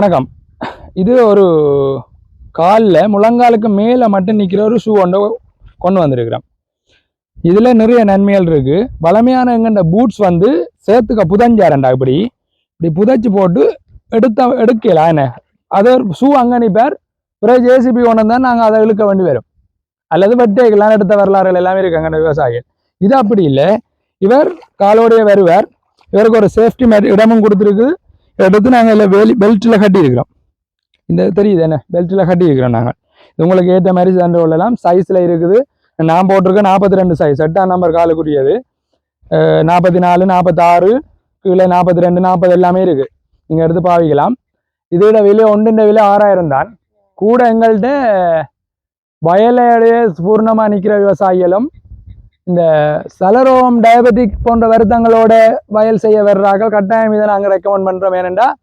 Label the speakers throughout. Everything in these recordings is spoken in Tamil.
Speaker 1: வணக்கம். இது ஒரு காலில் முழங்காலுக்கு மேலே மட்டும் நிற்கிற ஒரு ஷூ ஒன்று கொண்டு வந்திருக்கிறோம் இதில் நிறைய நன்மைகள் இருக்குது பழமையான எங்கண்ட பூட்ஸ் வந்து சேர்த்துக்க புதஞ்சாரண்டா இப்படி. இப்படி புதைச்சி போட்டு எடுத்த எடுக்கலாம் என்ன? அது ஷூ அங்கே நிற்பார் பிறகு ஜேசிபி கொண்டு வந்தால் நாங்கள் அதை இழுக்க வேண்டி வரும். அல்லது வெட்டைகள்லாம் எடுத்த வரலாறுகள் எல்லாமே இருக்கு அங்கே விவசாயிகள். இது அப்படி இல்லை. இவர் காலோடைய வருவார். இவருக்கு ஒரு சேஃப்டி இடமும் கொடுத்துருக்குது. எடுத்து நாங்கள் இல்லை வெளி பெல்ட்டில் கட்டி இருக்கிறோம் இந்த தெரியுது என்ன? பெல்ட்டில் கட்டி இருக்கிறோம் நாங்கள் இது உங்களுக்கு ஏற்ற மாதிரி சண்டை உள்ளலாம் சைஸில் இருக்குது. நான் போட்டிருக்கேன் நாற்பத்தி ரெண்டு சைஸ் எட்டாம் நம்பர் காலுக்குரியது. நாற்பத்தி நாலு நாற்பத்தாறு கீழே நாற்பத்தி ரெண்டு நாற்பது எல்லாமே இருக்குது நீங்கள் எடுத்து பாவிக்கலாம். இதோட விலை ஒன்றுன்ற விலை ஆறாயிரம் தான். கூட எங்கள்கிட்ட வயலையுடைய பூர்ணமாக நிற்கிற விவசாயிகளும் இந்த சலரோம் டயபெட்டிக் போன்ற வருத்தங்களோட வயல் செய்ய வர்றார்கள். கட்டாயம் இதை நாங்கள் ரெக்கமெண்ட் பண்ணுறோம் ஏனென்றால்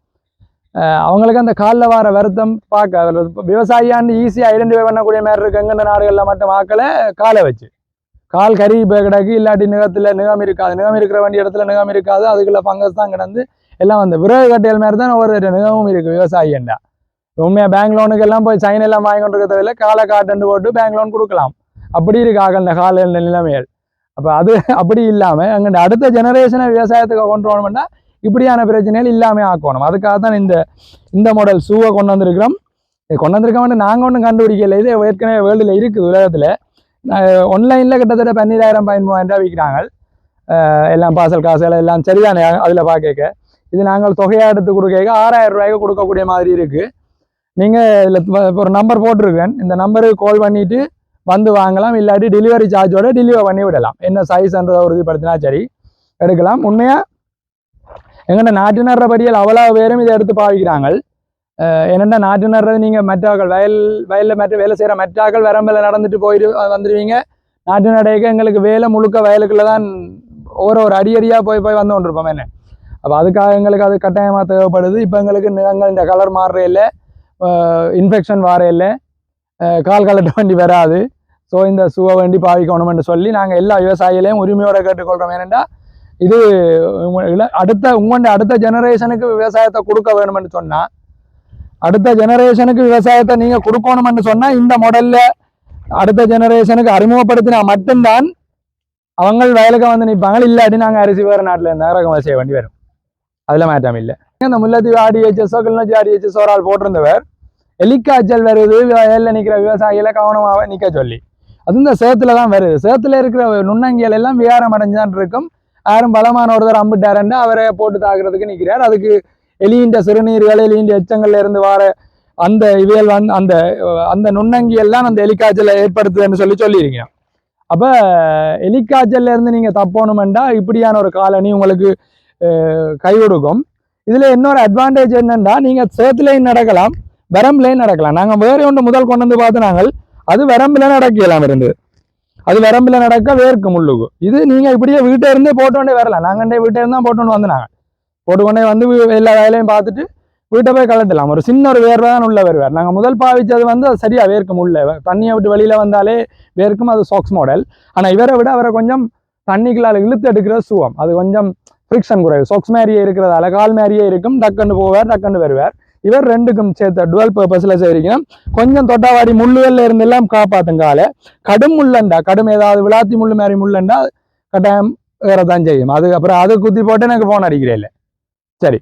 Speaker 1: அவங்களுக்கு அந்த காலில் வர வருத்தம் பார்க்க விவசாயியாண்டு ஈஸியாக ஐடென்டிஃபை பண்ணக்கூடிய மாதிரி இருக்கு. எங்கெந்த நாடுகளில் மட்டும் ஆக்களை காலை வச்சு. கால் கறி கிடக்கு இல்லாட்டி நிகத்தில் நிகம் இருக்காது. நிகம் இருக்கிற வேண்டிய இடத்துல நிகம் இருக்காது. அதுக்குள்ள ஃபங்கஸ் தான் கிடந்து எல்லாம் அந்த விறகு கட்டையல் மாதிரி தான் ஒவ்வொரு நிகமும் இருக்குது விவசாயிண்டா உண்மையாக பேங்க் லோனுக்கு எல்லாம் போய் சைன் எல்லாம் வாங்கி கொண்டு இருக்க காலை காட்டு போட்டு பேங்க் லோன் கொடுக்கலாம். அப்படி இருக்கு ஆகல் இந்த கால நிலைமைகள். அப்போ அது அப்படி இல்லாமல் அங்கே அடுத்த ஜெனரேஷனை விவசாயத்துக்கு கொண்டு வரணும்னா இப்படியான பிரச்சனைகள் இல்லாமல் ஆக்கணும். அதுக்காக தான் இந்த இந்த மாடல் ஷூவை கொண்டு வந்திருக்கிறோம். இது கொண்டு வந்திருக்கோம் நாங்கள் ஒன்றும் கண்டுபிடிக்கல. இது ஏற்கனவே வேர்ல்டில் இருக்குது உலகத்தில். ஒன்லைனில் கிட்டத்தட்ட பன்னிராயிரம் பதிமூவாயிரம் ரூபாய் விற்கிறாங்க எல்லாம் பாசல் காசுகள் எல்லாம் சரிதானே? அதில் பார்க்க இது நாங்கள் தொகையாக எடுத்து கொடுக்க ஆறாயிரம் ரூபாய்க்கு கொடுக்கக்கூடிய மாதிரி இருக்குது நீங்கள் இதில் ஒரு நம்பர் போட்டிருக்கேன். இந்த நம்பருக்கு கால் பண்ணிவிட்டு வந்து வாங்கலாம். இல்லாட்டி டெலிவரி சார்ஜோட டெலிவரி பண்ணி விடலாம். என்ன சைஸ்ன்றதை உறுதிப்படுத்தினா சரி எடுக்கலாம். உண்மையாக எங்கள்கிட்ட நாட்டு நடுற படியில் அவ்வளோ பேரும் இதை எடுத்து பாவிக்கிறாங்க என்னென்ன நாட்டு நடுறது நீங்கள் மற்றவர்கள் வயல் வயலில் மற்ற வேலை செய்கிற மற்றாக்கள் வரம்பில் நடந்துட்டு போயிட்டு வந்துடுவீங்க நாட்டு நடைக்கு எங்களுக்கு வேலை முழுக்க வயலுக்குள்ளே தான் ஒரு ஒரு அடியடியாக போய் போய் வந்து கொண்டிருப்போம் என்ன? அப்போ அதுக்காக எங்களுக்கு அது கட்டாயமாக தேவைப்படுது. இப்போ எங்களுக்கு நிறங்கள் இந்த கலர் மாறுற இல்லை. இன்ஃபெக்ஷன் வார இல்லை. கால் கலட்ட வண்டி வராது. ஸோ இந்த சுவை வண்டி பாவிக்கணும்னு சொல்லி நாங்கள் எல்லா விவசாயிகளையும் உரிமையோட கேட்டுக்கொள்கிறோம் ஏனென்றா இது அடுத்த உங்களுடைய அடுத்த ஜெனரேஷனுக்கு விவசாயத்தை கொடுக்க வேணும்னு சொன்னா அடுத்த ஜெனரேஷனுக்கு விவசாயத்தை நீங்க கொடுக்கணும்னு சொன்னா இந்த மாடல்ல அடுத்த ஜெனரேஷனுக்கு அறிமுகப்படுத்தினா மட்டும்தான் அவங்க வயலுக்கு வந்து நிற்பாங்க. இல்லாட்டி நாங்கள் அரிசி வேறு நாட்டில் இருந்தால் இறக்குமதி செய்ய வேண்டி வரும். அதில் மாற்றம் இல்லை. இந்த முல்லத்தீவு ஆடிஹெச்எஸ்ஓ கிளிநொச்சி ஆடிஹெச்எஸ் ஒரு ஆள் போட்டிருந்தவர். எலிக்காய்ச்சல் வருது வயலில் நிற்கிற விவசாயிகளை கவனமாக நிற்க சொல்லி. அது இந்த சேத்துல தான் வருது. சேத்துல இருக்கிற நுண்ணங்கியல் எல்லாம் விகாரம் அடைஞ்சான் இருக்கும். யாரும் பலமான ஒருத்தர் அம்பிட்டாருன்னு அவரை போட்டு தாக்குறதுக்கு நிற்கிறார். அதுக்கு எலியின்ற சிறுநீர்கள் எலியின் எச்சங்கள்ல இருந்து வர அந்த இவியல் வந்து அந்த அந்த நுண்ணங்கியல் தான் அந்த எலிக்காய்ச்சலை ஏற்படுத்துதுன்னு சொல்லி சொல்லியிருக்கீங்க அப்போ எலிக்காய்ச்சல்ல இருந்து நீங்கள் தப்போணுமெண்டா இப்படியான ஒரு காலனி உங்களுக்கு அஹ், கை கொடுக்கும். இன்னொரு அட்வான்டேஜ் என்னென்னா நீங்கள் சேத்துலேயும் நடக்கலாம் வரம்புலையும் நடக்கலாம். நாங்கள் வேறு ஒன்று முதல் கொண்டு வந்து பார்த்து நாங்கள் அது வரம்பில் நடக்கலாம் இருந்து. அது வரம்பில் நடக்க வேர்க்கும் முள்ளுக்கு இது நீங்கள் இப்படியே வீட்டை இருந்தே போட்டோண்டே வரலாம். நாங்கள் வீட்டை இருந்தால் போட்டோன்னு வந்து நாங்கள் போட்டுக்கொண்டே வந்து எல்லா வேலையும் பார்த்துட்டு வீட்டை போய் கலட்டலாம் ஒரு சின்ன ஒரு வேர்வை தான் உள்ள வருவார் நாங்கள் முதல் பாவிச்சது வந்து அது சரியா வேர்க்கும் உள்ள. தண்ணியை விட்டு வெளியில் வந்தாலே வேர்க்கும் அது சாக்ஸ் மாடல் ஆனால் இவரை விட அவரை கொஞ்சம் தண்ணிக்குள்ளால இழுத்து எடுக்கிற சுவம் அது கொஞ்சம் ஃப்ரிக்ஷன் குறைவு. சாக்ஸ் மாதிரியே இருக்கிறதால கால் மாதிரியே இருக்கும். டக்குன்னு போவார் டக்குன்னு வருவார். இவர் ரெண்டுக்கும் சேர்த்த டுவெல் பர்பஸில் செய்கிறீங்க கொஞ்சம் தொட்டாவாடி முள்ளுகள்ல இருந்தெல்லாம் காப்பாற்றும் காப்பாத்துங்கால கடும் முள்ளண்டா கடும் ஏதாவது விளாத்தி முள்ளு மாதிரி முள்ளண்டா கட்டாயம் வேறதான் செய்யும். அது அப்புறம் அது குத்தி போட்டு எனக்கு ஃபோன் அடிக்கிறேன் இல்லை. சரி.